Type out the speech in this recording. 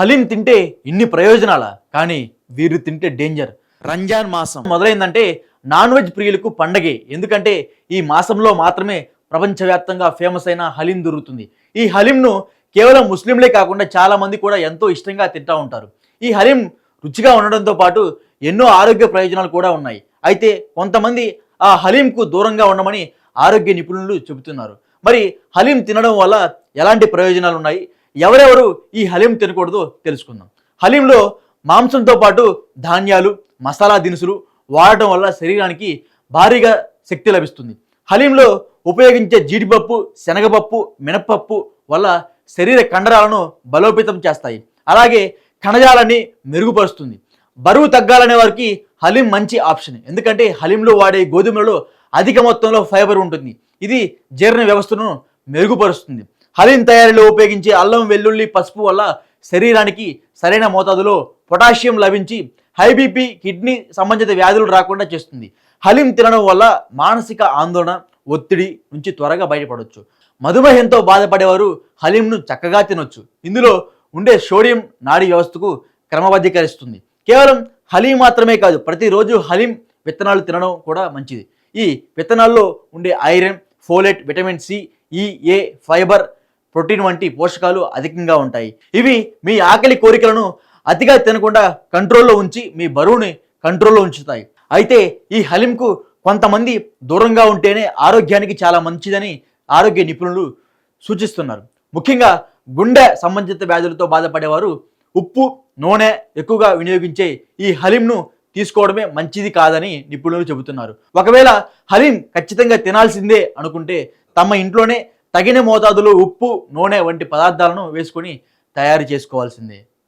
హలీం తింటే ఇన్ని ప్రయోజనాలా? కానీ వీరు తింటే డేంజర్. రంజాన్ మాసం. మొదలైందంటే నాన్ వెజ్ ప్రియులకు పండగే. ఎందుకంటే ఈ మాసంలో మాత్రమే ప్రపంచవ్యాప్తంగా ఫేమస్ అయిన హలీం దొరుకుతుంది. ఈ హలీంను కేవలం ముస్లింలే కాకుండా చాలా మంది కూడా ఎంతో ఇష్టంగా తింటూ ఉంటారు. ఈ హలీం రుచిగా ఉండడంతో పాటు ఎన్నో ఆరోగ్య ప్రయోజనాలు కూడా ఉన్నాయి. అయితే కొంతమంది ఆ హలీంకు దూరంగా ఉండమని ఆరోగ్య నిపుణులు చెబుతున్నారు. మరి హలీం తినడం వల్ల ఎలాంటి ప్రయోజనాలు ఉన్నాయి? ఎవరెవరు ఈ హలీం తినకూడదో తెలుసుకుందాం. హలీంలో మాంసంతో పాటు ధాన్యాలు మసాలా దినుసులు వాడటం వల్ల శరీరానికి భారీగా శక్తి లభిస్తుంది. హలీంలో ఉపయోగించే జీడిపప్పు శనగపప్పు మినపప్పు వల్ల శరీర కండరాలను బలోపేతం చేస్తాయి. అలాగే కణజాలాన్ని మెరుగుపరుస్తుంది. బరువు తగ్గాలనే వారికి హలీం మంచి ఆప్షన్. ఎందుకంటే హలీంలో వాడే గోధుమలలో అధిక మొత్తంలో ఫైబర్ ఉంటుంది. ఇది జీర్ణ వ్యవస్థను మెరుగుపరుస్తుంది. హలీం తయారీలో ఉపయోగించే అల్లం వెల్లుల్లి పసుపు వల్ల శరీరానికి సరైన మోతాదులో పొటాషియం లభించి హై బీపీ కిడ్నీ సంబంధిత వ్యాధులు రాకుండా చేస్తుంది. హలీం తినడం వల్ల మానసిక ఆందోళన ఒత్తిడి నుంచి త్వరగా బయటపడవచ్చు మధుమేహంతో బాధపడేవారు హలీంను చక్కగా తినొచ్చు. ఇందులో ఉండే సోడియం నాడీ వ్యవస్థకు క్రమబద్ధీకరిస్తుంది. కేవలం హలీం మాత్రమే కాదు ప్రతిరోజు హలీం విత్తనాలు తినడం కూడా మంచిది. ఈ విత్తనాల్లో ఉండే ఐరన్ ఫోలెట్ విటమిన్ సి ఈ ఏ ఫైబర్ ప్రోటీన్ వంటి పోషకాలు అధికంగా ఉంటాయి. ఇవి మీ ఆకలి కోరికలను అతిగా తినకుండా కంట్రోల్లో ఉంచి మీ బరువుని కంట్రోల్లో ఉంచుతాయి. అయితే ఈ హలీంకు కొంతమంది దూరంగా ఉంటేనే ఆరోగ్యానికి చాలా మంచిదని ఆరోగ్య నిపుణులు సూచిస్తున్నారు. ముఖ్యంగా గుండె సంబంధిత వ్యాధులతో బాధపడేవారు ఉప్పు నూనె ఎక్కువగా వినియోగించే ఈ హలీంను తీసుకోవడమే మంచిది కాదని నిపుణులు చెబుతున్నారు. ఒకవేళ హలీం ఖచ్చితంగా తినాల్సిందే అనుకుంటే తమ ఇంట్లోనే తగిన మోతాదులో ఉప్పు నూనె వంటి పదార్థాలను వేసుకొని తయారు చేసుకోవాల్సిందే.